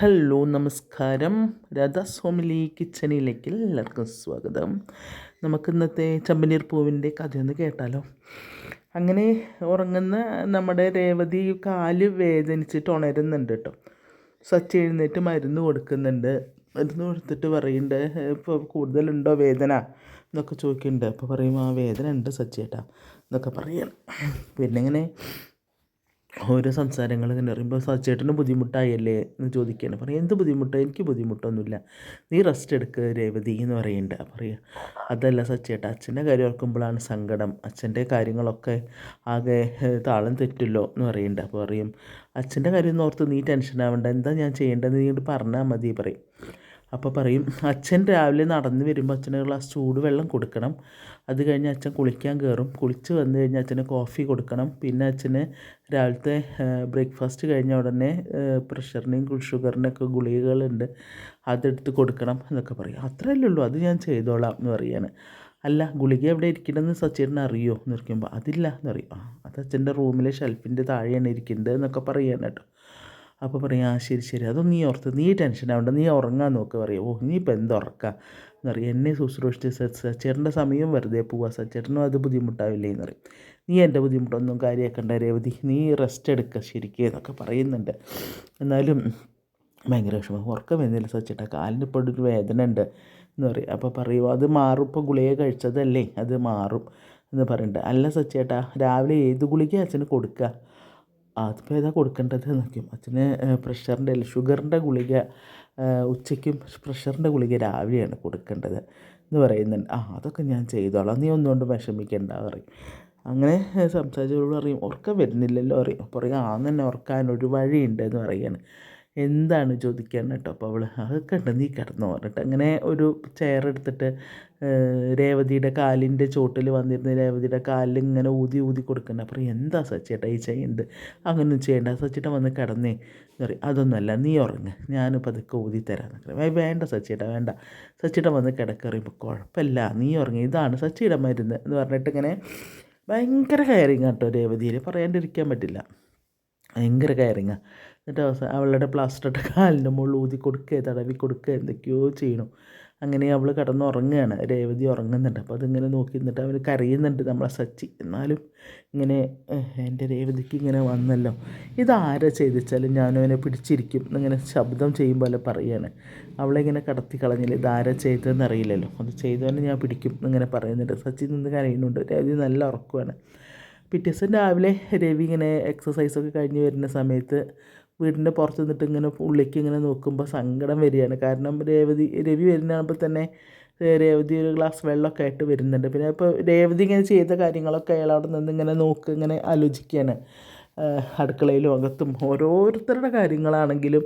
Hello നമസ്കാരം. രാധാ സ്വാമിലി കിച്ചണിലേക്ക് എല്ലാവർക്കും സ്വാഗതം. നമുക്ക് ഇന്നത്തെ ചമ്പനീർ പൂവിന്റെ കഥയൊന്ന് കേട്ടാലോ? അങ്ങനെ ഉറങ്ങുന്ന നമ്മുടെ രേവതി കാൽ വേദനിച്ചിട്ട് ഉണരുന്നുണ്ട് കേട്ടോ. സച്ച് എഴുന്നേറ്റ് മരുന്ന് കൊടുക്കുന്നുണ്ട്. മരുന്ന് കൊടുത്തിട്ട് പറയുന്നുണ്ട് ഇപ്പോൾ കൂടുതലുണ്ടോ വേദന? എന്നൊക്കെ ചോദിക്കുന്നുണ്ട്. അപ്പോൾ പറയും ആ വേദന ഉണ്ട് സച്ചേട്ടാ എന്നൊക്കെ പറയണം. പിന്നെ ഇങ്ങനെ ഓരോ സംസാരങ്ങൾ ഇങ്ങനെ പറയുമ്പോൾ സച്ചേട്ടന് ബുദ്ധിമുട്ടായല്ലേ? എന്ന് ചോദിക്കുകയാണ് പറയും എന്ത് ബുദ്ധിമുട്ട്? എനിക്ക് ബുദ്ധിമുട്ടൊന്നുമില്ല. നീ റെസ്റ്റ് എടുക്കുക രേവതി എന്ന് പറയുന്നുണ്ട്. പറയുക അതല്ല സച്ചേട്ട അച്ഛന്റെ കാര്യം ഓർക്കുമ്പോഴാണ് സങ്കടം. അച്ഛന്റെ കാര്യങ്ങളൊക്കെ ആകെ താളം തെറ്റില്ലോ എന്ന് പറയുന്നുണ്ട്. അപ്പോൾ പറയും അച്ഛന്റെ കാര്യം ഓർത്ത് നീ ടെൻഷൻ ആവണ്ട. എന്താ ഞാൻ ചെയ്യേണ്ടത്? നീ പറഞ്ഞാൽ മതി പറയും. അപ്പോൾ പറയും അച്ഛൻ രാവിലെ നടന്ന് വരുമ്പോൾ അച്ഛന് ഗ്ലാസ് ചൂടുവെള്ളം കൊടുക്കണം. അത് കഴിഞ്ഞ് അച്ഛൻ കുളിക്കാൻ കയറും. കുളിച്ച് വന്നു കഴിഞ്ഞാൽ അച്ഛന് കോഫി കൊടുക്കണം. പിന്നെ അച്ഛന് രാവിലത്തെ ബ്രേക്ക്ഫാസ്റ്റ് കഴിഞ്ഞ ഉടനെ പ്രഷറിനെയും ഷുഗറിനൊക്കെ ഗുളികകളുണ്ട്. അതെടുത്ത് കൊടുക്കണം എന്നൊക്കെ പറയും. അത്രയല്ലേ ഉള്ളൂ. അത് ഞാൻ ചെയ്തോളാം എന്ന് പറയാണ്. അല്ല ഗുളിക എവിടെ ഇരിക്കണമെന്ന് സച്ചേട്ടന് അറിയോ? എന്ന് ചോദിക്കുമ്പോൾ അതില്ല എന്ന് പറയും. ആ അത് അച്ഛന്റെ റൂമിലെ ഷെൽഫിന്റെ താഴെയാണ് ഇരിക്കുന്നത് എന്നൊക്കെ പറയുകയാണ് കേട്ടോ. അപ്പോൾ പറയും ആ ശരി ശരി. അതൊന്നും നീ ഓർത്ത് നീ ടെൻഷൻ ആവണ്ട. നീ ഉറങ്ങാൻ നോക്ക് പറയും. ഓ നീ ഇപ്പം എന്തുറക്കാം എന്ന് പറയും എന്നെ ശുശ്രൂഷിച്ച് സച്ചേട്ടന്റെ സമയം വെറുതെ പോവാ. സച്ചേട്ടനും അത് ബുദ്ധിമുട്ടാവില്ലേ? എന്ന് പറയും നീ എന്റെ ബുദ്ധിമുട്ടൊന്നും കാര്യമാക്കണ്ട രേവതി. നീ റെസ്റ്റ് എടുക്കുക ശരിക്കും എന്നൊക്കെ പറയുന്നുണ്ട്. എന്നാലും ഭയങ്കര വിഷമം. ഉറക്കം വരുന്നില്ല. സച്ചേട്ടാ കാലിന് ഇപ്പോൾ ഒരു വേദന ഉണ്ട് എന്ന് പറയും. അപ്പോൾ പറയും അത് മാറും. ഇപ്പോൾ ഗുളിക കഴിച്ചതല്ലേ? അത് മാറും എന്ന് പറയുന്നുണ്ട്. അല്ല സച്ചേട്ടാ രാവിലെ ഏത് ഗുളിക അച്ഛന് കൊടുക്കുക? അതിപ്പോൾ ഏതാ കൊടുക്കേണ്ടത് എന്നൊക്കെയും. അച്ഛന് പ്രഷറിന്റെ അല്ല ഷുഗറിന്റെ ഗുളിക ഉച്ചയ്ക്കും പ്രഷറിന്റെ ഗുളിക രാവിലെയാണ് കൊടുക്കേണ്ടത് എന്ന് പറയുന്നുണ്ട്. ആ അതൊക്കെ ഞാൻ ചെയ്തോളാം. നീ ഒന്നുകൊണ്ട് വിഷമിക്കേണ്ട പറയും. അങ്ങനെ സംസാരിച്ചവരോട് പറയും ഉറക്കം വരുന്നില്ലല്ലോ പറയും. പറയും ആ തന്നെ ഉറക്കാൻ ഒരു വഴിയുണ്ട് എന്ന് പറയുകയാണ് എന്താണ് ചോദിക്കാൻ കേട്ടോ അപ്പോൾ അവൾ അതൊക്കെ ഉണ്ട് നീ കിടന്നു പറഞ്ഞിട്ട്. അങ്ങനെ ഒരു ചെയർ എടുത്തിട്ട് രേവതിയുടെ കാലിന്റെ ചോട്ടിൽ വന്നിരുന്ന രേവതിയുടെ കാലിൽ ഇങ്ങനെ ഊതി ഊതി കൊടുക്കുന്നത് അപ്പോൾ എന്താ സച്ചേട്ടാ ഈ ചെയ്യുന്നത് അങ്ങനെ ചെയ്യണ്ട സച്ചേട്ടൻ വന്ന് കിടന്നേ. എന്ന് പറയും അതൊന്നുമല്ല നീ ഉറങ്ങ് ഞാനിപ്പോൾ അതൊക്കെ ഊതി തരാം. എന്നൊക്കെ വേണ്ട സച്ചേട്ടാ വേണ്ട. സച്ചേട്ടൻ വന്ന് കിടക്കറിയുമ്പോൾ കുഴപ്പമില്ല നീ ഉറങ്ങി ഇതാണ് സച്ചിയുടെ മരുന്ന്. എന്ന് പറഞ്ഞിട്ട് ഇങ്ങനെ ഭയങ്കര കയറിങ് കേട്ടോ രേവതിയിൽ പറയാണ്ടിരിക്കാൻ പറ്റില്ല. ഭയങ്കര കയറിങ്ങ എന്നിട്ട് അവസാനം അവളുടെ പ്ലാസ്റ്ററിട്ട കാലിന്റെ മുകളിൽ ഊതി കൊടുക്കുക തടവി കൊടുക്കുക എന്തൊക്കെയോ ചെയ്യണം. അങ്ങനെ അവൾ കിടന്നുറങ്ങുകയാണ് രേവതി ഉറങ്ങുന്നുണ്ട്. അപ്പോൾ അതിങ്ങനെ നോക്കി നിന്നിട്ട് അവർ കരയുന്നുണ്ട് നമ്മളെ സച്ചി. എന്നാലും ഇങ്ങനെ എന്റെ രേവതിക്ക് ഇങ്ങനെ വന്നല്ലോ. ഇതാരാ ചെയ്തിച്ചാലും ഞാനും അവനെ പിടിച്ചിരിക്കും എന്നിങ്ങനെ ശബ്ദം ചെയ്യും പോലെ പറയുകയാണ് അവളെ ഇങ്ങനെ കടത്തി കളഞ്ഞില്ല? ഇതാരാ ചെയ്തതെന്ന് അറിയില്ലല്ലോ. അത് ചെയ്തവനെ ഞാൻ പിടിക്കും എന്നിങ്ങനെ പറയുന്നുണ്ട്. സച്ചി നിന്ന് കരയുന്നുണ്ട്. രേവതി നല്ല ഉറക്കുവാണ്. പിറ്റേ ദിവസം രാവിലെ രവി ഇങ്ങനെ എക്സസൈസൊക്കെ കഴിഞ്ഞ് വരുന്ന സമയത്ത് വീടിന്റെ പുറത്ത് നിന്നിട്ട് ഇങ്ങനെ ഉള്ളിലേക്ക് ഇങ്ങനെ നോക്കുമ്പോൾ സങ്കടം വരികയാണ്. കാരണം രേവതി രവി വരുന്നപ്പോൾ തന്നെ രേവതി ഒരു ഗ്ലാസ് വെള്ളമൊക്കെ ആയിട്ട് വരുന്നുണ്ട്. പിന്നെ ഇപ്പോൾ രേവതി ഇങ്ങനെ ചെയ്ത കാര്യങ്ങളൊക്കെ അയാൾ അവിടെ നിന്ന് ഇങ്ങനെ നോക്കുക ഇങ്ങനെ ആലോചിക്കുകയാണ്. അടുക്കളയിലും അകത്തും ഓരോരുത്തരുടെ കാര്യങ്ങളാണെങ്കിലും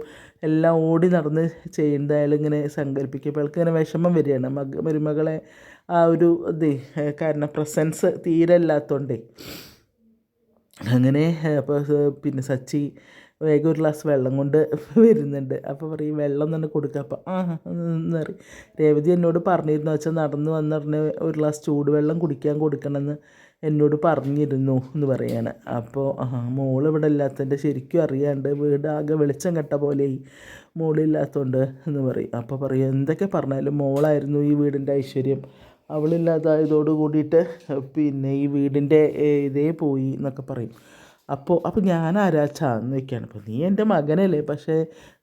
എല്ലാം ഓടി നടന്ന് ചെയ്യുന്നത് അയാൾ ഇങ്ങനെ സങ്കല്പിക്കുമ്പോൾ അയാൾക്ക് ഇങ്ങനെ വിഷമം വരികയാണ്. മക മരുമകളെ ആ ഒരു ഇത് കാരണം പ്രസൻസ് തീരെ ഇല്ലാത്തതുകൊണ്ടേ അങ്ങനെ അപ്പോൾ പിന്നെ സച്ചി വേഗം ഒരു ഗ്ലാസ് വെള്ളം കൊണ്ട് വരുന്നുണ്ട്. അപ്പോൾ പറയും വെള്ളം തന്നെ കൊടുക്കുക അപ്പം ആ എന്ന് പറയും. രേവതി എന്നോട് പറഞ്ഞിരുന്നു വെച്ചാൽ നടന്ന് വന്ന് ഒരു ഗ്ലാസ് ചൂടുവെള്ളം കുടിക്കാൻ കൊടുക്കണമെന്ന് എന്നോട് പറഞ്ഞിരുന്നു എന്ന് പറയാണ്. അപ്പോൾ ആ മോൾ ഇവിടെ ഇല്ലാത്തതിന്റെ ശരിക്കും അറിയാണ്ട് വീട് ആകെ വെളിച്ചം കെട്ട പോലെയായി. മോളില്ലാത്തതുകൊണ്ട് എന്ന് പറയും. അപ്പോൾ പറയും എന്തൊക്കെ പറഞ്ഞാലും മോളായിരുന്നു ഈ വീടിന്റെ ഐശ്വര്യം. അവളില്ലാതായതോട് കൂടിയിട്ട് പിന്നെ ഈ വീടിന്റെ ഇതേ പോയി എന്നൊക്കെ പറയും. അപ്പോൾ അപ്പോൾ ഞാൻ ആരാച്ചാന്ന് വയ്ക്കുകയാണ് അപ്പോൾ നീ എന്റെ മകനല്ലേ. പക്ഷേ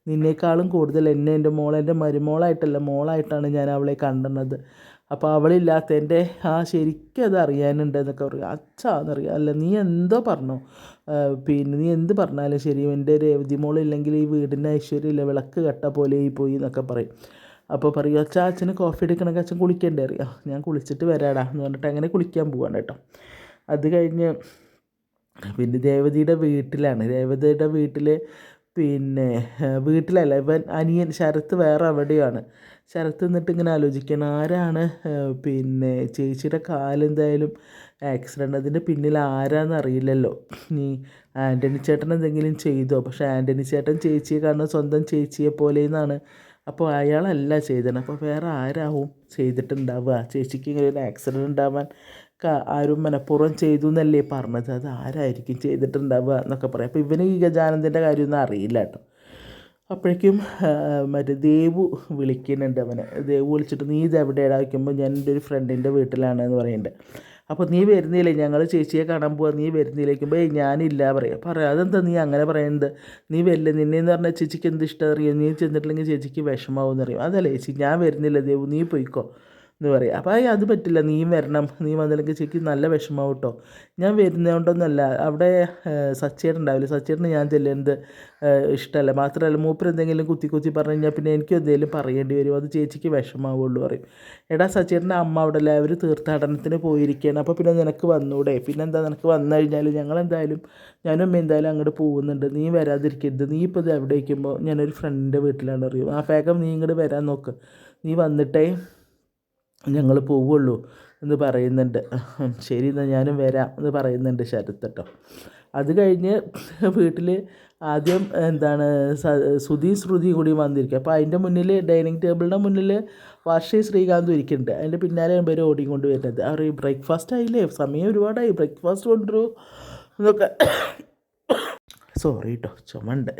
നിന്നേക്കാളും കൂടുതൽ എന്നെ എന്റെ മോളെ എന്റെ മരുമോളായിട്ടല്ല മോളായിട്ടാണ് ഞാൻ അവളെ കണ്ടുന്നത് അപ്പോൾ അവളില്ലാത്ത എന്റെ ആ ശരിക്കും അത് അറിയാനുണ്ട് എന്നൊക്കെ പറയും. അച്ഛാന്നറിയാം അല്ല നീ എന്തോ പറഞ്ഞു? പിന്നെ നീ എന്ത് പറഞ്ഞാലും ശരി. എന്റെ രേവതി മോളില്ലെങ്കിൽ ഈ വീടിന്റെ ഐശ്വര്യമില്ല. വിളക്ക് കെട്ട പോലെ ആയി പോയി എന്നൊക്കെ പറയും. അപ്പോൾ പറയും അച്ഛാ അച്ഛന് കോഫി എടുക്കണമെങ്കിൽ അച്ഛൻ കുളിക്കേണ്ടേ? അറിയാം. ഞാൻ കുളിച്ചിട്ട് വരാടാ എന്ന് പറഞ്ഞിട്ട് അങ്ങനെ കുളിക്കാൻ പോവാണ് കേട്ടോ. അത് കഴിഞ്ഞ് പിന്നെ രേവതിയുടെ വീട്ടിലാണ്. രേവതിയുടെ വീട്ടിൽ പിന്നെ വീട്ടിലല്ല ഇവൻ അനിയൻ ശരത്ത് വേറെ എവിടെയാണ് ശരത്ത് എന്നിട്ട് ഇങ്ങനെ ആലോചിക്കണം ആരാണ് പിന്നെ ചേച്ചിയുടെ കാലെന്തായാലും ആക്സിഡന്റ് അതിന്റെ പിന്നിൽ ആരാന്ന് അറിയില്ലല്ലോ. നീ ആന്റണി ചേട്ടൻ എന്തെങ്കിലും ചെയ്തോ? പക്ഷേ ആന്റണി ചേട്ടൻ ചേച്ചിയെ കാണുന്ന സ്വന്തം ചേച്ചിയെ പോലെ എന്നാണ്. അപ്പോൾ അയാളല്ല ചെയ്തത്. അപ്പോൾ വേറെ ആരാവും ചെയ്തിട്ടുണ്ടാവുക? ചേച്ചിക്ക് ഇങ്ങനെ ഒരു ആക്സിഡന്റ് ഉണ്ടാവാൻ ആരും മനഃപൂർവം ചെയ്തു എന്നല്ലേ പറഞ്ഞത്? അത് ആരായിരിക്കും ചെയ്തിട്ടുണ്ടാവുക എന്നൊക്കെ പറയാം. അപ്പോൾ ഇവന് ഈ ഗജാനന്ദന്റെ കാര്യമൊന്നും അറിയില്ല കേട്ടോ. അപ്പോഴേക്കും മറ്റേ ദേവു വിളിക്കുന്നുണ്ട് അവനെ. ദേവു വിളിച്ചിട്ട് നീ ഇത് എവിടെയാണ് വയ്ക്കുമ്പോൾ ഞാൻ എന്റെ ഒരു ഫ്രണ്ടിന്റെ വീട്ടിലാണ് എന്ന് പറയുന്നുണ്ട്. അപ്പോൾ നീ വരുന്നില്ലേ? ഞങ്ങൾ ചേച്ചിയെ കാണാൻ പോവാ. നീ വരുന്നില്ലേക്കുമ്പോൾ ഞാനില്ല പറയാം. പറയാം അതെന്താ നീ അങ്ങനെ പറയുന്നത്? നീ വരില്ല? നിന്നെന്ന് പറഞ്ഞാൽ ചേച്ചിക്ക് എന്ത് ഇഷ്ടം? അറിയാം. നീ ചെന്നിട്ടില്ലെങ്കിൽ ചേച്ചിക്ക് വിഷമാവും എന്നറിയാം അതല്ലേ ചേച്ചി ഞാൻ വരുന്നില്ല ദേവു. നീ പോയിക്കോ. എന്ന് പറയും. അപ്പോൾ അത് പറ്റില്ല. നീ വരണം. നീ വന്നില്ലെങ്കിൽ ചേക്ക് നല്ല വിഷമാവും കേട്ടോ ഞാൻ വരുന്നതുകൊണ്ടൊന്നുമല്ല. അവിടെ സച്ചേട്ടൻ ഉണ്ടാവില്ല? സച്ചേട്ടന് ഞാൻ ചെല്ലുന്നത് ഇഷ്ടമല്ല. മാത്രമല്ല മൂപ്പർ എന്തെങ്കിലും കുത്തി കുത്തി പറഞ്ഞു കഴിഞ്ഞാൽ പിന്നെ എനിക്കും എന്തെങ്കിലും പറയേണ്ടി വരും. അത് ചേച്ചിക്ക് വിഷമാവുള്ളൂ പറയും. എടാ സച്ചേട്ടന്റെ അമ്മ അവിടെ അല്ല അവർ തീർത്ഥാടനത്തിന് പോയിരിക്കുകയാണ്. അപ്പോൾ പിന്നെ നിനക്ക് വന്നൂടെ? പിന്നെ എന്താ നിനക്ക് വന്നു കഴിഞ്ഞാൽ? ഞങ്ങളെന്തായാലും ഞാനും എന്തായാലും അങ്ങോട്ട് പോകുന്നുണ്ട്. നീ വരാതിരിക്കരുത്. നീ ഇപ്പോൾ ഇത് എവിടെ ഇരിക്കുമ്പോൾ ഞാനൊരു ഫ്രണ്ടിന്റെ വീട്ടിലാണ്. അറിയും ആ വേഗം നീ ഇങ്ങോട്ട് വരാൻ നോക്ക്. നീ വന്നിട്ടേ ഞങ്ങൾ പോവുള്ളൂ എന്ന് പറയുന്നുണ്ട്. ശരി എന്നാൽ ഞാനും വരാം എന്ന് പറയുന്നുണ്ട് ശരത്ത് കേട്ടോ അത് കഴിഞ്ഞ് വീട്ടിൽ ആദ്യം എന്താണ് സുധി ശ്രുതി കൂടി വന്നിരിക്കുക അപ്പോൾ അതിന്റെ മുന്നിൽ ഡൈനിങ് ടേബിളിന്റെ മുന്നിൽ വാർഷി ശ്രീകാന്ത് ഇരിക്കുന്നുണ്ട്. അതിന്റെ പിന്നാലെ പേര് ഓടിക്കൊണ്ട് വരുന്നത്. അവർ ബ്രേക്ക്ഫാസ്റ്റ് ആയില്ലേ? സമയം ഒരുപാടായി. ബ്രേക്ക്ഫാസ്റ്റ് കൊണ്ടുവരൂ എന്നൊക്കെ. സോറി കേട്ടോ ചുമണ്ട്.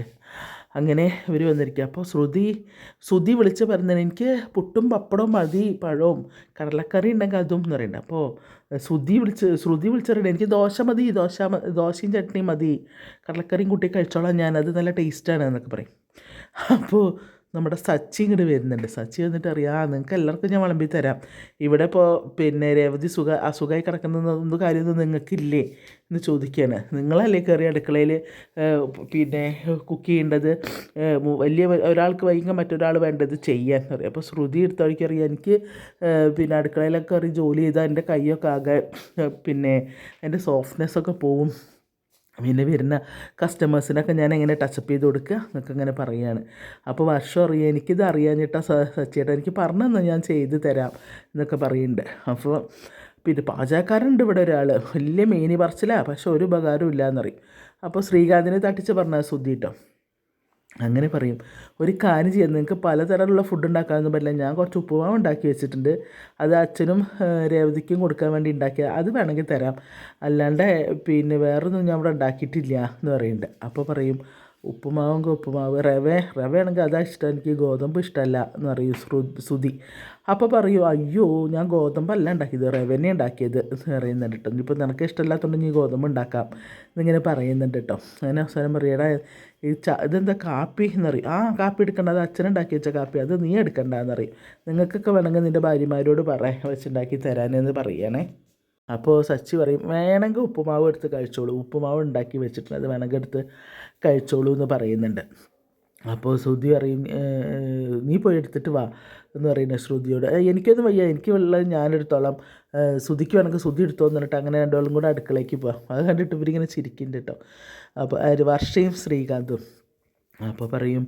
അങ്ങനെ ഇവർ വന്നിരിക്കുക അപ്പോൾ ശ്രുതി ശ്രുതി വിളിച്ച് പറഞ്ഞത് എനിക്ക് പുട്ടും പപ്പടവും മതി പഴവും കടലക്കറി ഉണ്ടെങ്കിൽ അതും എന്ന് പറയുന്നുണ്ട്. അപ്പോൾ ശ്രുതി വിളിച്ച് ശ്രുതി വിളിച്ചിട്ടുണ്ട് എനിക്ക് ദോശ മതി ദോശ ദോശയും ചട്നിയും മതി കടലക്കറിയും കൂട്ടി കഴിച്ചോളാം ഞാനത് നല്ല ടേസ്റ്റാണ് എന്നൊക്കെ പറയും. അപ്പോൾ നമ്മുടെ സച്ചി ഇങ്ങോട്ട് വരുന്നുണ്ട്. സച്ചി വന്നിട്ട് അറിയാം നിങ്ങൾക്ക് എല്ലാവർക്കും ഞാൻ വിളമ്പി തരാം. ഇവിടെ ഇപ്പോൾ പിന്നെ രേവതി സുഖ അസുഖമായി കിടക്കുന്ന കാര്യമൊന്നും നിങ്ങൾക്കില്ലേ? എന്ന് ചോദിക്കുകയാണ് നിങ്ങളല്ലേ കയറി അടുക്കളയിൽ പിന്നെ കുക്ക് ചെയ്യേണ്ടത്? വലിയ ഒരാൾക്ക് വൈകുമ്പോൾ മറ്റൊരാൾ വേണ്ടത് ചെയ്യാൻ പറയും. അപ്പോൾ ശ്രുതി എടുത്ത അറിയാം എനിക്ക് പിന്നെ അടുക്കളയിലൊക്കെ കയറി ജോലി ചെയ്താൽ എന്റെ കൈയൊക്കെ ആകെ പിന്നെ എന്റെ സോഫ്റ്റ്നെസ്സൊക്കെ പോവും. പിന്നെ വരുന്ന കസ്റ്റമേഴ്സിനൊക്കെ ഞാൻ എങ്ങനെ ടച്ചപ്പ് ചെയ്ത് കൊടുക്കുക. എന്നൊക്കെ ഇങ്ങനെ പറയുകയാണ്. അപ്പോൾ വർഷം അറിയാം. എനിക്കിത് അറിയാഞ്ഞിട്ടാ സച്ചേട്ടാ എനിക്ക് പറഞ്ഞു തന്നാൽ ഞാൻ ചെയ്ത് തരാം എന്നൊക്കെ പറയുന്നുണ്ട്. അപ്പോൾ പിന്നെ പാചകക്കാരുണ്ട് ഇവിടെ ഒരാൾ. വലിയ മേനി പറച്ചിലാണ് പക്ഷെ ഒരു ഉപകാരവും ഇല്ല എന്നറിയും അപ്പോൾ ശ്രീകാന്തിനെ തട്ടിച്ച് പറഞ്ഞാൽ സുദ്ധി കേട്ടോ അങ്ങനെ പറയും. ഒരു കാര്യം ചെയ്യാം. നിങ്ങൾക്ക് പലതരമുള്ള ഫുഡ് ഉണ്ടാക്കാനൊന്നും പറ്റില്ല. ഞാൻ കുറച്ച് ഉപ്പുമാവ് ഉണ്ടാക്കി വെച്ചിട്ടുണ്ട്. അത് അച്ഛനും രേവതിക്കും കൊടുക്കാൻ വേണ്ടി ഉണ്ടാക്കിയ അത് വേണമെങ്കിൽ തരാം. അല്ലാണ്ട് പിന്നെ വേറൊന്നും ഞാൻ ഇവിടെ ഉണ്ടാക്കിയിട്ടില്ല എന്ന് പറയുന്നുണ്ട്. അപ്പോൾ പറയും ഉപ്പുമാവും ഉപ്പുമാവ്. റവ റവയാണെങ്കിൽ അതാ ഇഷ്ടം. എനിക്ക് ഗോതമ്പ് ഇഷ്ടമല്ല എന്ന് പറയും ശ്രുതി. അപ്പോൾ പറയൂ അയ്യോ ഞാൻ ഗോതമ്പല്ല ഉണ്ടാക്കിയത് റവനെ ഉണ്ടാക്കിയത് എന്ന് പറയുന്നുണ്ട് കേട്ടോ ഇനിയിപ്പോൾ നിനക്ക് ഇഷ്ടമില്ലാത്തതുകൊണ്ട് നീ ഗോതമ്പ് ഉണ്ടാക്കാം എന്നിങ്ങനെ പറയുന്നുണ്ട് കേട്ടോ അങ്ങനെ അവസാനം പറയടാ ഈ ച ഇതെന്താ കാപ്പി? എന്നറിയും ആ കാപ്പി എടുക്കേണ്ട. അത് അച്ഛനുണ്ടാക്കി വെച്ച കാപ്പി. അത് നീ എടുക്കണ്ടെന്നറിയും നിങ്ങൾക്കൊക്കെ വേണമെങ്കിൽ നിന്റെ ഭാര്യമാരോട് പറ വെച്ചുണ്ടാക്കി തരാനെന്ന് പറയണേ. അപ്പോൾ സച്ചി പറയും വേണമെങ്കിൽ ഉപ്പുമാവ് എടുത്ത് കഴിച്ചോളൂ. ഉപ്പുമാവ് ഉണ്ടാക്കി വെച്ചിട്ടുണ്ട്. അത് വേണമെങ്കിൽ എടുത്ത് കഴിച്ചോളൂ എന്ന് പറയുന്നുണ്ട്. അപ്പോൾ ശ്രുതി പറയും നീ പോയി എടുത്തിട്ട് വാ എന്ന് പറയുന്നത് ശ്രുതിയോട് എനിക്കൊന്നും വയ്യ. എനിക്ക് ഉള്ളത് ഞാനെടുത്തോളാം ശ്രുതിക്ക് വേണമെങ്കിൽ ശ്രുതി എടുത്തോ എന്നിട്ട് അങ്ങനെ രണ്ടുപേരും കൂടെ അടുക്കളയ്ക്ക് പോവാം. അത് കണ്ടിട്ട് ഇവരിങ്ങനെ ചിരിക്കുന്നുണ്ട് കേട്ടോ. അപ്പോൾ വർഷയും ശ്രീകാന്തും. അപ്പോൾ പറയും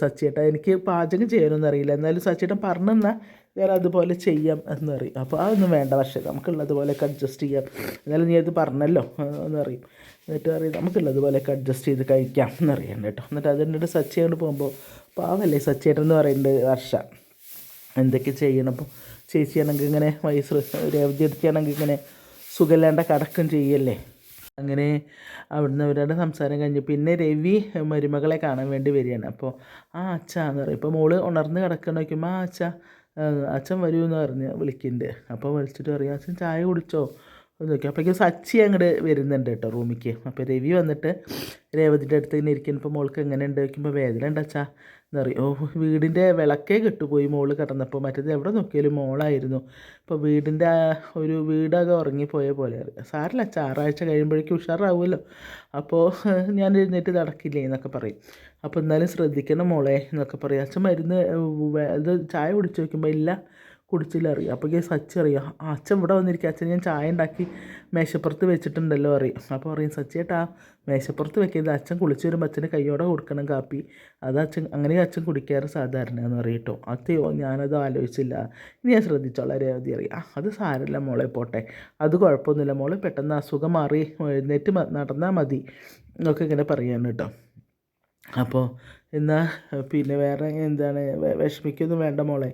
സച്ചേട്ടാ എനിക്ക് പാചകം ചെയ്യാനൊന്നും അറിയില്ല. എന്നാലും സച്ചേട്ടൻ പറഞ്ഞു തന്നാൽ ഞാൻ അതുപോലെ ചെയ്യാം എന്ന് പറയും. അപ്പോൾ അതൊന്നും വേണ്ട. പക്ഷേ നമുക്കുള്ളതുപോലെയൊക്കെ അഡ്ജസ്റ്റ് ചെയ്യാം. എന്നാലും നീ അത് പറഞ്ഞല്ലോ എന്ന് പറയും. എന്നിട്ട് പറയും നമുക്കുള്ളതുപോലെയൊക്കെ അഡ്ജസ്റ്റ് ചെയ്ത് കഴിക്കാം എന്നറിയാം കേട്ടോ. എന്നിട്ട് അതിന്റെ സച്ചി കൊണ്ട് പോകുമ്പോൾ പാവല്ലേ സച്ചേട്ടൻ എന്ന് പറയുന്നത് വർഷ എന്തൊക്കെ ചെയ്യണം? അപ്പോൾ ചേച്ചിയാണെങ്കിൽ ഇങ്ങനെ വയസ്സ് രേവതി എടുത്തിയാണെങ്കിൽ ഇങ്ങനെ സുഖമില്ലാണ്ട കടക്കം ചെയ്യല്ലേ. അങ്ങനെ അവിടുന്ന് അവരുടെ സംസാരം കഴിഞ്ഞ് പിന്നെ രവി മരുമകളെ കാണാൻ വേണ്ടി വരികയാണ്. അപ്പോൾ ആ അച്ഛ എന്ന് പറയും. ഇപ്പോൾ മോൾ ഉണർന്ന് കിടക്കുന്ന നോക്കുമ്പോൾ ആ അച്ഛ അച്ഛൻ വരൂ എന്ന് പറഞ്ഞ് വിളിക്കുന്നുണ്ട് അപ്പോൾ വിളിച്ചിട്ട് പറയും അച്ഛൻ ചായ കുടിച്ചോ? എന്ന് നോക്കി അപ്പോഴേക്കും സച്ചി അങ്ങോട്ട് വരുന്നുണ്ട് കേട്ടോ റൂമിലേക്ക് അപ്പോൾ രവി വന്നിട്ട് രേവതിന്റെ അടുത്ത് ഇങ്ങനെ ഇരിക്കുന്നു. ഇപ്പോൾ മോൾക്ക് എങ്ങനെ ഉണ്ട് വയ്ക്കുമ്പോൾ വേദന ഉണ്ട് അച്ഛാ. എന്നറിയോ വീടിന്റെ വിളക്കേ കെട്ടുപോയി മോൾ കിടന്നപ്പോൾ മറ്റേത് എവിടെ നോക്കിയാലും മോളായിരുന്നു. അപ്പോൾ വീടിന്റെ ഒരു വീടൊക്കെ ഉറങ്ങിപ്പോയ പോലെ. സാറില്ല ആറാഴ്ച കഴിയുമ്പോഴേക്കും ഉഷാറാവുമല്ലോ. അപ്പോൾ ഞാൻ എഴുന്നേറ്റ് നടക്കില്ലേ എന്നൊക്കെ പറയും. അപ്പോൾ എന്നാലും ശ്രദ്ധിക്കണം മോളെ എന്നൊക്കെ പറയും. അച്ഛൻ മരുന്ന് ഇത് ചായ കുടിച്ച് വയ്ക്കുമ്പോൾ ഇല്ല. കുടിച്ചില്ല അറിയാം അപ്പോൾ ഈ സച്ചി അറിയാം ആ അച്ഛൻ ഇവിടെ വന്നിരിക്കുക അച്ഛൻ ഞാൻ ചായ ഉണ്ടാക്കി മേശപ്പുറത്ത് വെച്ചിട്ടുണ്ടല്ലോ അറിയും അപ്പോൾ പറയും സച്ചിയേട്ടാ മേശപ്പുറത്ത് വെക്കരുത് അച്ഛൻ കുളിച്ച് വരുമ്പോൾ അച്ഛന് കൈയോടെ കൊടുക്കണം കാപ്പി. അത് അച്ഛൻ അങ്ങനെ അച്ഛൻ കുടിക്കാറ് സാധാരണ എന്ന് അറിയട്ടോ അത്തയോ ഞാനത് ആലോചിച്ചില്ല. ഇനി ഞാൻ ശ്രദ്ധിച്ചോളാം രേവതി അറിയാം. അത് സാരമില്ല മോളെ പോട്ടെ. അത് കുഴപ്പമൊന്നുമില്ല. മോളെ പെട്ടെന്ന് അസുഖം മാറി എഴുന്നേറ്റ് നടന്നാൽ മതി എന്നൊക്കെ ഇങ്ങനെ പറയാൻ കേട്ടോ. അപ്പോൾ എന്നാൽ പിന്നെ വേറെ എന്താണ്? വിഷമിക്കൊന്നും വേണ്ട മോളെ.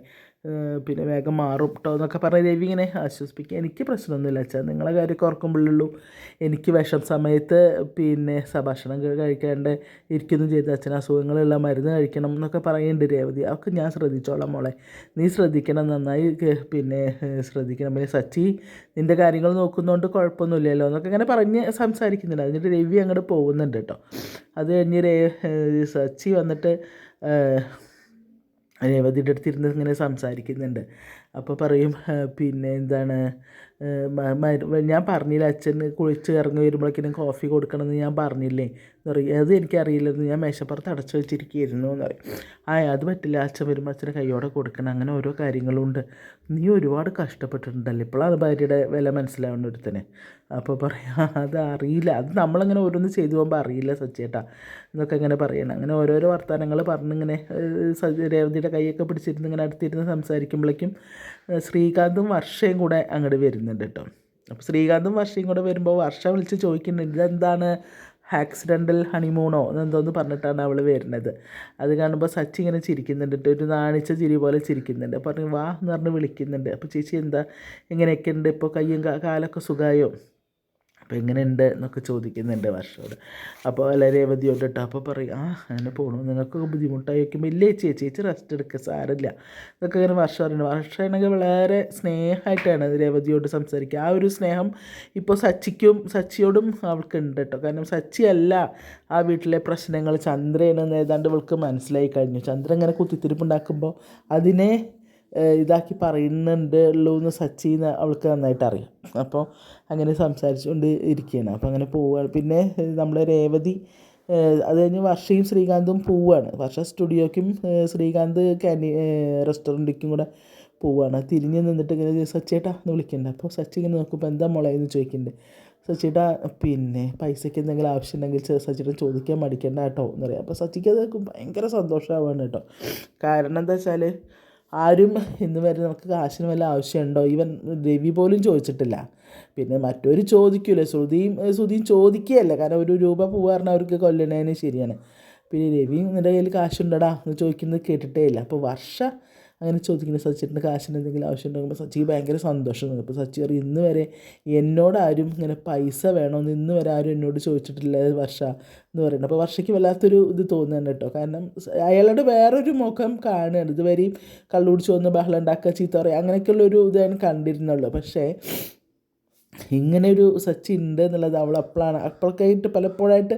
പിന്നെ വേഗം മാറും കേട്ടോ എന്നൊക്കെ പറഞ്ഞ് രവി ഇങ്ങനെ ആശ്വസിപ്പിക്കുക എനിക്ക് പ്രശ്നമൊന്നുമില്ല അച്ഛാ. നിങ്ങളെ കാര്യമൊക്കെ ഓർക്കുമ്പോഴുള്ളൂ. എനിക്ക് വിഷം സമയത്ത് പിന്നെ ഭക്ഷണം കഴിക്കാണ്ട് ഇരിക്കുന്നു ചെയ്ത് അച്ഛന് അസുഖങ്ങളുള്ള മരുന്ന് കഴിക്കണം എന്നൊക്കെ പറയുന്നുണ്ട് രേവതി. അതൊക്കെ ഞാൻ ശ്രദ്ധിച്ചോളാം മോളെ. നീ ശ്രദ്ധിക്കണം നന്നായി പിന്നെ ശ്രദ്ധിക്കണം. പിന്നെ സച്ചി നിന്റെ കാര്യങ്ങൾ നോക്കുന്നതുകൊണ്ട് കുഴപ്പമൊന്നുമില്ലല്ലോ എന്നൊക്കെ ഇങ്ങനെ പറഞ്ഞ് സംസാരിക്കുന്നുണ്ട്. എന്നിട്ട് രവി അങ്ങോട്ട് പോകുന്നുണ്ട് കേട്ടോ അത് കഴിഞ്ഞ് സച്ചി വന്നിട്ട് രേവതിയുടെ അടുത്തിരുന്ന് ഇങ്ങനെ സംസാരിക്കുന്നുണ്ട്. അപ്പോൾ പറയും പിന്നെ എന്താണ് ഞാൻ പറഞ്ഞില്ല അച്ഛന് കുളിച്ച് ഇറങ്ങി വരുമ്പോഴേക്കിനും കോഫി കൊടുക്കണമെന്ന് ഞാൻ പറഞ്ഞില്ലേ? എന്ന് പറയും. അത് എനിക്കറിയില്ലായിരുന്നു. ഞാൻ മേശപ്പുറത്ത് അടച്ചു വെച്ചിരിക്കുകയായിരുന്നു എന്ന് പറയും. ആ അത് പറ്റില്ല. അച്ഛൻ വരുമ്പോൾ അച്ഛന് കൈയോടെ കൊടുക്കണം. അങ്ങനെ ഓരോ കാര്യങ്ങളുണ്ട്. നീ ഒരുപാട് കഷ്ടപ്പെട്ടിട്ടുണ്ടല്ലോ. ഇപ്പോഴാണ് ഭാര്യയുടെ വില മനസ്സിലാവുന്ന ഒരുത്തന്. അപ്പോൾ പറയാം അത് അറിയില്ല. അത് നമ്മളങ്ങനെ ഓരോന്ന് ചെയ്തു പോകുമ്പോൾ അറിയില്ല സച്ചേട്ടാ. എന്നൊക്കെ ഇങ്ങനെ പറയണം. അങ്ങനെ ഓരോരോ വർത്തമാനങ്ങൾ പറഞ്ഞിങ്ങനെ രേവതിയുടെ കൈയൊക്കെ പിടിച്ചിരുന്ന് ഇങ്ങനെ അടുത്തിരുന്ന് സംസാരിക്കുമ്പോഴേക്കും ശ്രീകാന്തും വർഷയും കൂടെ അങ്ങോട്ട് വരുന്നുണ്ട് കേട്ടോ. അപ്പോൾ ശ്രീകാന്തും വർഷയും കൂടെ വരുമ്പോൾ വർഷ വിളിച്ച് ചോദിക്കുന്നുണ്ട് ഇതെന്താണ് ആക്സിഡന്റൽ ഹണിമൂണോ എന്നെന്തോന്ന് പറഞ്ഞിട്ടാണ് അവൾ വരുന്നത്. അത് കാണുമ്പോൾ സച്ചി ഇങ്ങനെ ചിരിക്കുന്നുണ്ട്. ഒരു നാണിച്ച ചിരി പോലെ ചിരിക്കുന്നുണ്ട്. അപ്പോൾ പറഞ്ഞു വാ എന്ന് പറഞ്ഞ് വിളിക്കുന്നുണ്ട്. അപ്പോൾ ചേച്ചി എന്താ ഇങ്ങനെയൊക്കെ ഉണ്ട്. ഇപ്പോൾ കയ്യും കാലൊക്കെ സുഖമായോ? അപ്പോൾ എങ്ങനെയുണ്ട് എന്നൊക്കെ ചോദിക്കുന്നുണ്ട് വർഷോട് അപ്പോൾ വളരെ രേവതിയോട് കേട്ടോ അപ്പോൾ പറയും ആ അങ്ങനെ പോകണു നിങ്ങൾക്കൊക്കെ ബുദ്ധിമുട്ടായി വയ്ക്കുമ്പോൾ ഇല്ലേ ചേച്ചി? ചേച്ചി റെസ്റ്റ് എടുക്കുക സാരമില്ല. ഇതൊക്കെ ഇങ്ങനെ വർഷം പറയുന്നത് വർഷമാണെങ്കിൽ വളരെ സ്നേഹമായിട്ടാണ് രേവതിയോട് സംസാരിക്കുക. ആ ഒരു സ്നേഹം ഇപ്പോൾ സച്ചിക്കും സച്ചിയോടും അവൾക്ക് ഉണ്ട് കേട്ടോ കാരണം സച്ചി അല്ല ആ വീട്ടിലെ പ്രശ്നങ്ങൾ ചന്ദ്രനെന്ന് ഏതാണ്ട് അവൾക്ക് മനസ്സിലായി കഴിഞ്ഞു. ചന്ദ്ര ഇങ്ങനെ കുത്തിത്തിരിപ്പുണ്ടാക്കുമ്പോൾ അതിനെ ഇതാക്കി പറയുന്നുണ്ട് ഉള്ളൂ എന്ന് സച്ചിന്ന് അവൾക്ക് നന്നായിട്ട് അറിയാം. അപ്പോൾ അങ്ങനെ സംസാരിച്ചുകൊണ്ട് ഇരിക്കുകയാണ്. അപ്പോൾ അങ്ങനെ പോവുകയാണ്. പിന്നെ നമ്മൾ രേവതി അത് കഴിഞ്ഞ് വർഷയും ശ്രീകാന്തും പോവുകയാണ്. വർഷ സ്റ്റുഡിയോക്കും ശ്രീകാന്ത് ക്യാന്റീൻ റെസ്റ്റോറന്റിലേക്കും കൂടെ പോവുകയാണ്. തിരിഞ്ഞ് നിന്നിട്ട് ഇങ്ങനെ സച്ചേട്ടാ എന്ന് വിളിക്കുന്നുണ്ട്. അപ്പോൾ സച്ചി ഇങ്ങനെ നോക്കുമ്പോൾ എന്താ മോളെ? എന്ന് ചോദിക്കുന്നുണ്ട്. സച്ചേട്ടാ പിന്നെ പൈസയ്ക്ക് എന്തെങ്കിലും ആവശ്യമുണ്ടെങ്കിൽ സച്ചിട്ട് ചോദിക്കാൻ മടിക്കേണ്ട കേട്ടോ എന്ന് അപ്പോൾ സച്ചിക്ക് അത് ഭയങ്കര സന്തോഷമാവാണ് കേട്ടോ. കാരണം എന്താ വെച്ചാൽ ആരും ഇന്ന് വരെ നമുക്ക് കാശിന് വല്ല ആവശ്യമുണ്ടോ? ഈവൻ രവി പോലും ചോദിച്ചിട്ടില്ല. പിന്നെ മറ്റൊരു ചോദിക്കൂലേ? ശ്രുതിയും ശ്രുതിയും ചോദിക്കുകയല്ല. കാരണം ഒരു രൂപ പോവുക പറഞ്ഞാൽ അവർക്ക് കൊല്ലണേന് ശരിയാണ്. പിന്നെ രവിയും നിന്റെ കയ്യിൽ കാശുണ്ടടാ എന്ന് ചോദിക്കുന്നത് കേട്ടിട്ടേ ഇല്ല. അപ്പോൾ വർഷ അങ്ങനെ ചോദിക്കുന്നത് സച്ചിന്റെ കാശിന് എന്തെങ്കിലും ആവശ്യം ഉണ്ടാകുമ്പോൾ സച്ചിക്ക് ഭയങ്കര സന്തോഷമാണ്. അപ്പോൾ സച്ചി പറയും ഇന്ന് വരെ എന്നോട് ആരും ഇങ്ങനെ പൈസ വേണമെന്ന് ഇന്ന് വരെ ആരും എന്നോട് ചോദിച്ചിട്ടില്ല വർഷ എന്ന് പറയുന്നത്. അപ്പോൾ വർഷയ്ക്ക് വല്ലാത്തൊരു ഇത് തോന്നുന്നുണ്ട് കേട്ടോ. കാരണം അയാളുടെ വേറൊരു മുഖം കാണുകയാണ്. ഇതുവരെയും കള്ളുപിടിച്ച് വന്ന് ബഹളം ഉണ്ടാക്കുക ചീത്ത പറയുക അങ്ങനെയൊക്കെയുള്ള ഒരു ഞാൻ കണ്ടിരുന്നുള്ളൂ. പക്ഷേ ഇങ്ങനെ ഒരു സച്ചി ഉണ്ട് എന്നുള്ളത് അവൾ അപ്പോഴാണ്. അപ്പോഴൊക്കെയായിട്ട് പലപ്പോഴായിട്ട്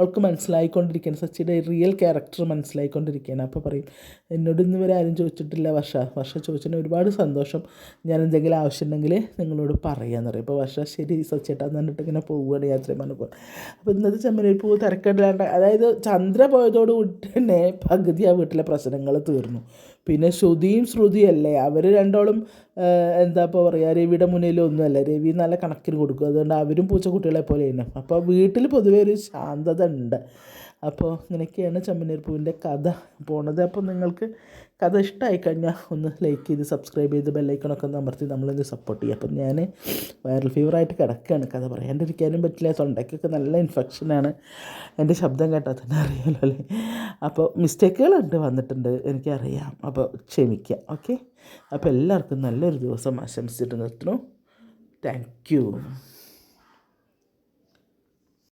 അവൾക്ക് മനസ്സിലായിക്കൊണ്ടിരിക്കുകയാണ്. സച്ചിയുടെ റിയൽ ക്യാരക്ടർ മനസ്സിലായിക്കൊണ്ടിരിക്കുകയാണ്. അപ്പോൾ പറയും എന്നോട് ഇന്ന് വരെ ആരും ചോദിച്ചിട്ടില്ല വർഷ. വർഷ ചോദിച്ചതിന് ഒരുപാട് സന്തോഷം. ഞാൻ എന്തെങ്കിലും ആവശ്യമുണ്ടെങ്കിൽ നിങ്ങളോട് പറയാമെന്ന് പറയും. അപ്പോൾ വർഷ ശരി സച്ചിട്ടാന്ന് പറഞ്ഞിട്ട് ഇങ്ങനെ പോവുകയാണ് യാത്ര അപ്പോൾ ഇന്നത്തെ ചെമ്മനീർ പൂ തിരക്കില്ലാണ്ട് അതായത് ചന്ദ്ര പോയതോട് കൂടി തന്നെ പകുതി ആ വീട്ടിലെ പ്രശ്നങ്ങൾ തീർന്നു. പിന്നെ ശ്രുതിയും ശ്രുതിയല്ലേ? അവർ രണ്ടോളും എന്താ ഇപ്പോൾ പറയുക രവിയുടെ മുന്നിൽ ഒന്നുമല്ല? രവി നല്ല കണക്കിന് കൊടുക്കും. അതുകൊണ്ട് അവരും പൂച്ച പൂച്ചക്കുട്ടികളെ പോലെയാണ് അപ്പോൾ വീട്ടിൽ പൊതുവേ ഒരു ശാന്തത ഉണ്ട് അപ്പോൾ ഇങ്ങനെയൊക്കെയാണ് ചെമ്മനീർ പൂവിന്റെ കഥ പോണത്. അപ്പോൾ നിങ്ങൾക്ക് കഥ ഇഷ്ടമായി കഴിഞ്ഞാൽ ഒന്ന് ലൈക്ക് ചെയ്ത് സബ്സ്ക്രൈബ് ചെയ്ത് ബെല്ലൈക്കണൊക്കെ ഒന്ന് അമർത്തി നമ്മളൊന്ന് സപ്പോർട്ട് ചെയ്യുക. അപ്പം ഞാൻ വൈറൽ ഫീവറായിട്ട് കിടക്കുകയാണ് കഥ പറയാണ്ടിരിക്കാനും പറ്റില്ല. തൊണ്ടയ്ക്കൊക്കെ നല്ല ഇൻഫെക്ഷനാണ് എന്റെ ശബ്ദം കേട്ടാൽ തന്നെ അറിയാമല്ലോ അല്ലേ? അപ്പോൾ മിസ്റ്റേക്കുകളുണ്ട് വന്നിട്ടുണ്ട്. എനിക്കറിയാം. അപ്പോൾ ക്ഷമിക്കുക ഓക്കെ അപ്പോൾ എല്ലാവർക്കും നല്ലൊരു ദിവസം ആശംസിച്ചിട്ട് നിർത്തണം താങ്ക് യു